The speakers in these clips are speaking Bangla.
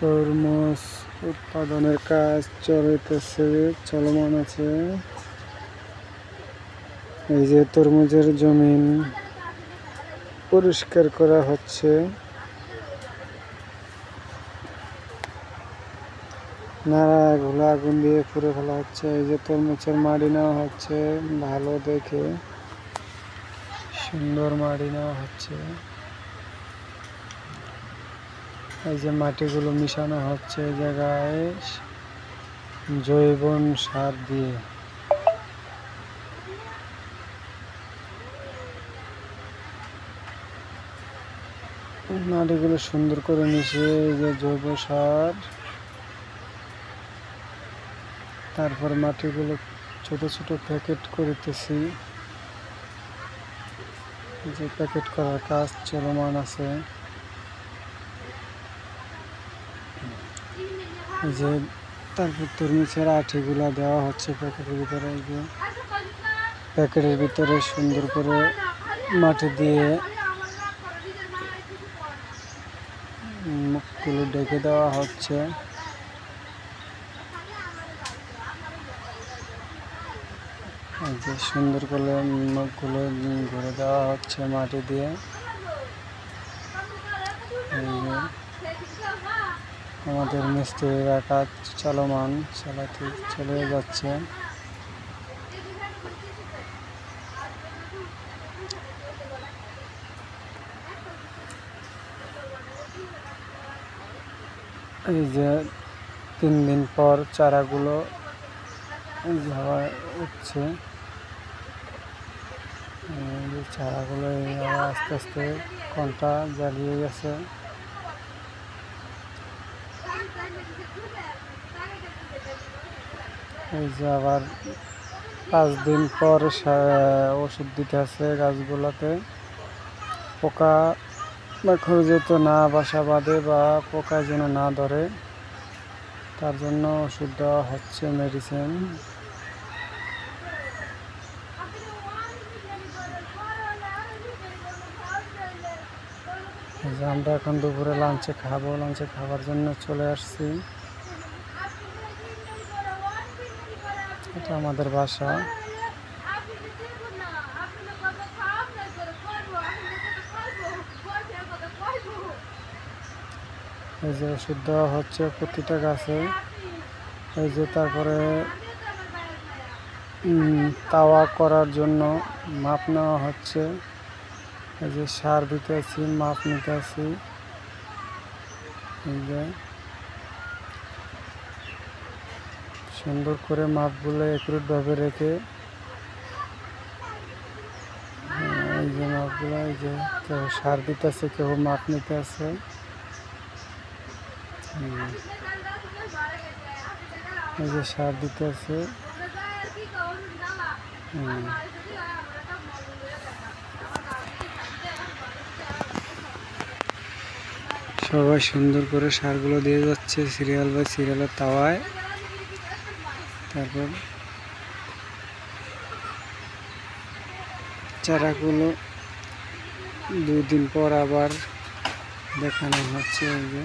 তরমুজ উৎপাদনের কাজ চলিতেছে, চলমান আছে। এই যে তরমুজের জমিন পরিষ্কার করা হচ্ছে। নাড়া নাড়াগুলো আগুন দিয়ে পুড়ে ফেলা হচ্ছে। এই যে তরমুজের মাড়ি নেওয়া হচ্ছে, ভালো দেখে। সুন্দর মাড়ি নেওয়া হচ্ছে। এই যে মাটিগুলো মিশানো হচ্ছে এই জায়গায় জৈব সার দিয়ে। মাটিগুলো সুন্দর করে মিশিয়ে এই যে জৈব সার। তারপর মাটিগুলো ছোট ছোট প্যাকেট করিতেছি। যে প্যাকেট করার কাজ চলমান আছে। যে তারপর তরমুজের আঠিগুলা দেওয়া হচ্ছে প্যাকেটের ভিতরে যে প্যাকেটের ভিতরে সুন্দর করে মাটি দিয়ে মুখগুলো ডেকে দেওয়া হচ্ছে। যে সুন্দর করে মুখগুলো ঘুরে দেওয়া হচ্ছে মাটি দিয়ে এই যে আমাদের মিস্ত্রিরা কাজ চলমান চালাতে চলে যাচ্ছে। এই যে তিন দিন পর চারাগুলো উঠছে চারাগুলো আস্তে আস্তে কনটা জ্বালিয়ে গেছে। এই যে আবার পাঁচ দিন পর ওষুধ দিতে আছে গাছগুলোতে। পোকা মাকড় যাতে না, বাসা বাঁধে বা পোকা যেন না ধরে, তার জন্য ওষুধ দেওয়া হচ্ছে মেডিসিন আমরা এখন দুপুরে লাঞ্চে খাব। লাঞ্চে খাবার জন্য চলে আসছি। এটা আমাদের বাসা। এই যে ওষুধ দেওয়া হচ্ছে প্রতিটা গাছে। এই যে তারপরে তাওয়া করার জন্য মাপ নেওয়া হচ্ছে। এই যে সার দিতে আছি মাপ নিতে আছি এই যে সুন্দর করে মাপগুলো একুরেটভাবে রেখে আহ, এই যে মাপগুলো এই যে কেউ সার দিতেছে কেউ মাপ নিতে আছে এই যে সার দিতে আছে সবাই সুন্দর করে সারগুলো দিয়ে যাচ্ছে সিরিয়াল বাই সিরিয়ালের তাওয়ায়। তারপর চারাগুলো দুদিন পর আবার দেখানো হচ্ছে এই যে।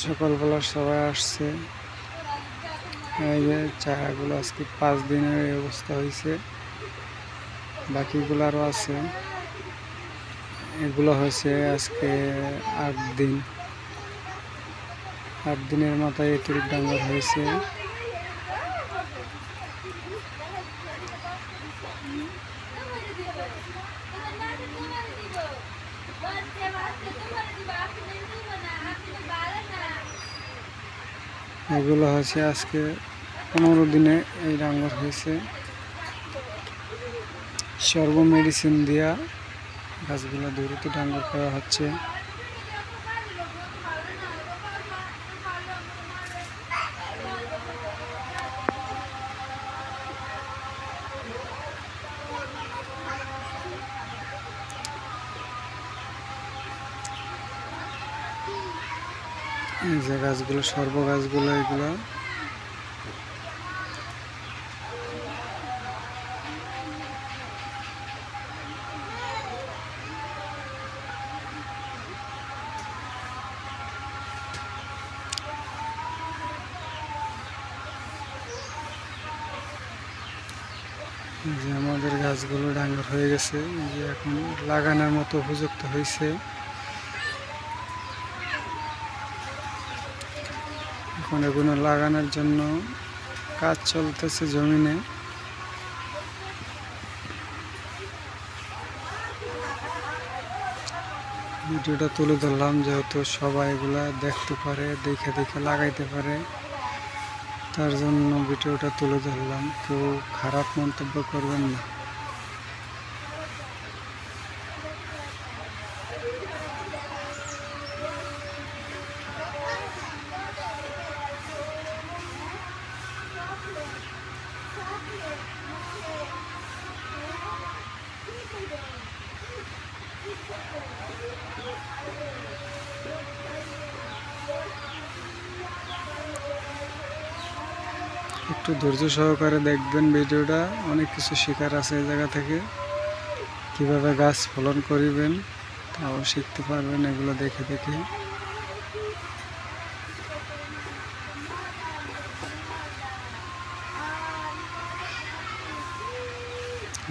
সকালবেলা সবাই আসছে। এই যে চারাগুলো আজকে পাঁচ দিনের অবস্থা হয়েছে। বাকিগুলো আরও আছে। এগুলো হয়েছে আজকে আট দিন। আট দিনের মাথায় এটির ডাঙ্গর হয়েছে। এগুলো হয়েছে আজকে পনেরো দিনে এই ডাঙ্গর হয়েছে। সর্ব মেডিসিন দিয়া গাছগুলো দ্রুত ডাঙ্গর করা হচ্ছে। যে গাছগুলো সর্ব গাছগুলো এগুলো যে আমাদের গাছগুলো ডাঙ্গর হয়ে গেছে যে এখন লাগানোর মতো উপযুক্ত হয়েছে। এখন এগুলো লাগানোর জন্য কাজ চলতেছে জমিনে। ভিডিওটা তুলে ধরলাম, যেহেতু সবাই এগুলা দেখতে পারে, দেখে দেখে লাগাইতে পারে। তার জন্য ভিডিওটা তুলে ধরলাম। কেউ খারাপ মন্তব্য করবেন না। একটু ধৈর্য সহকারে দেখবেন ভিডিওটা। অনেক কিছু শেখার আছে এই জায়গা থেকে। কীভাবে গাছ ফলন করিবেন, তাও শিখতে পারবেন এগুলো দেখে দেখে।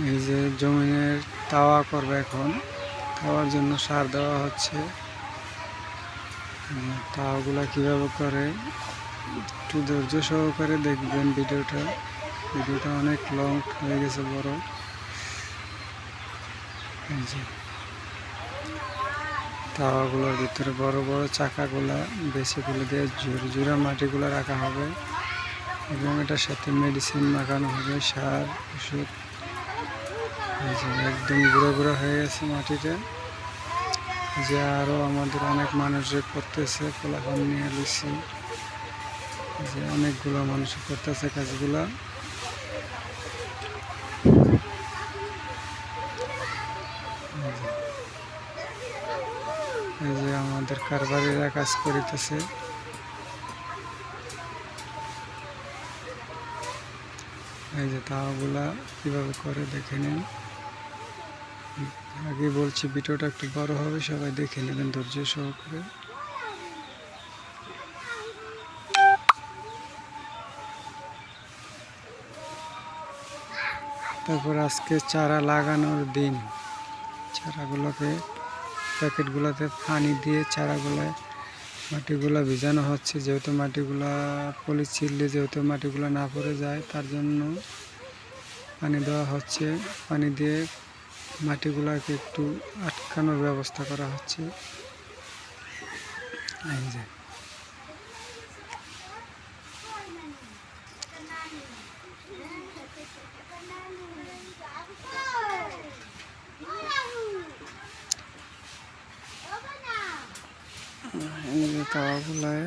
এই যে জমিনের তাওয়া করবে এখন। তাওয়ার জন্য সার দেওয়া হচ্ছে। তাওয়াগুলা কীভাবে করে? একটু ধৈর্য সহকারে দেখবেন ভিডিওটা। ভিডিওটা অনেক লং হয়ে গেছে, বড়। তাওয়াগুলোর ভিতরে বড় বড় চাকাগুলা বেশিগুলো দিয়ে ঝুড়ি ঝুড়া মাটিগুলো রাখা হবে। এবং এটার সাথে মেডিসিন মাখানো হবে, সার, ওষুধ। একদম গুঁড়ো গুঁড়ো হয়ে গেছে মাটিটা। যে আরও আমাদের অনেক মানুষ করতেছে ফলাফল নিয়ে যে অনেকগুলো মানুষ করতেছে কাজগুলা। এই যে- আমাদের কারবারিরা কাজ করিতেছে। এই যে তাওগুলা কীভাবে করে দেখে নিন। আগে বলছি ভিডিওটা একটু বড় হবে, সবাই দেখে নেবেন ধৈর্য সহকারে। তারপর আজকে চারা লাগানোর দিন। চারাগুলোকে প্যাকেটগুলোতে পানি দিয়ে চারাগুলোয় মাটিগুলো ভিজানো হচ্ছে। যেহেতু মাটিগুলা পলি ছিললে যেহেতু মাটিগুলো না পড়ে যায়, তার জন্য পানি দেওয়া হচ্ছে। পানি দিয়ে মাটিগুলোকে একটু আটকানোর ব্যবস্থা করা হচ্ছে। এই যে এই যে তাওয়াগুলায়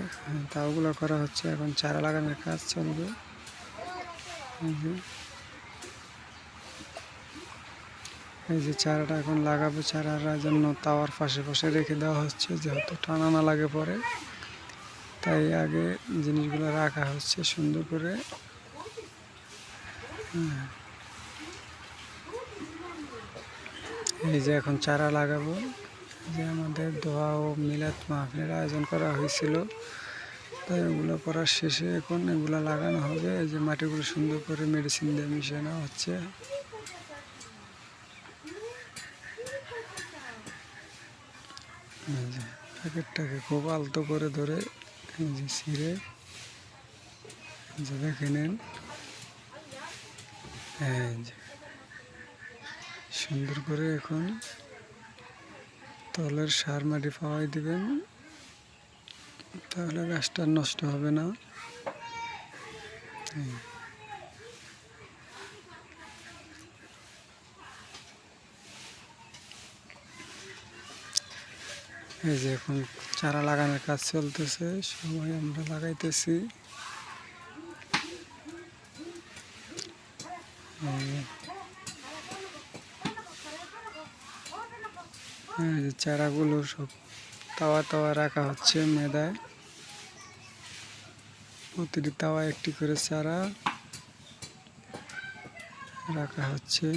তাওয়াগুলো করা হচ্ছে। এখন চারা লাগানোর কাজ চলবে। এই যে। চারাটা এখন লাগাবো, চারার জন্য তাওয়ার পাশে পাশে রেখে দেওয়া হচ্ছে, যেহেতু টানা না লাগে পরে। তাই আগে জিনিসগুলো রাখা হচ্ছে সুন্দর করে। হ্যাঁ। এই যে এখন চারা লাগাবো। যে আমাদের দোয়া ও মিলাদ মাহফিলের আয়োজন করা হয়েছিল, তাই এগুলো করার শেষে এখন এগুলো লাগানো হবে। যে মাটিগুলো সুন্দর করে মেডিসিন দিয়ে মিশিয়ে নেওয়া হচ্ছে প্যাকেটটাকে খুব আলতো করে ধরে যে ছিঁড়ে যে দেখে নেন। এই যে সুন্দর করে এখন তলের সার মাটি পাওয়াই দিবেন, তাহলে গাছটা নষ্ট হবে না। এই। যে এখন চারা লাগানোর কাজ চলতেছে, সবাই আমরা লাগাইতেছি এই যে এই যে চারাগুলো সব তাওয়া তাওয়া রাখা হচ্ছে মেদায়। প্রতিটি তাওয়া একটি করে চারা রাখা হচ্ছে।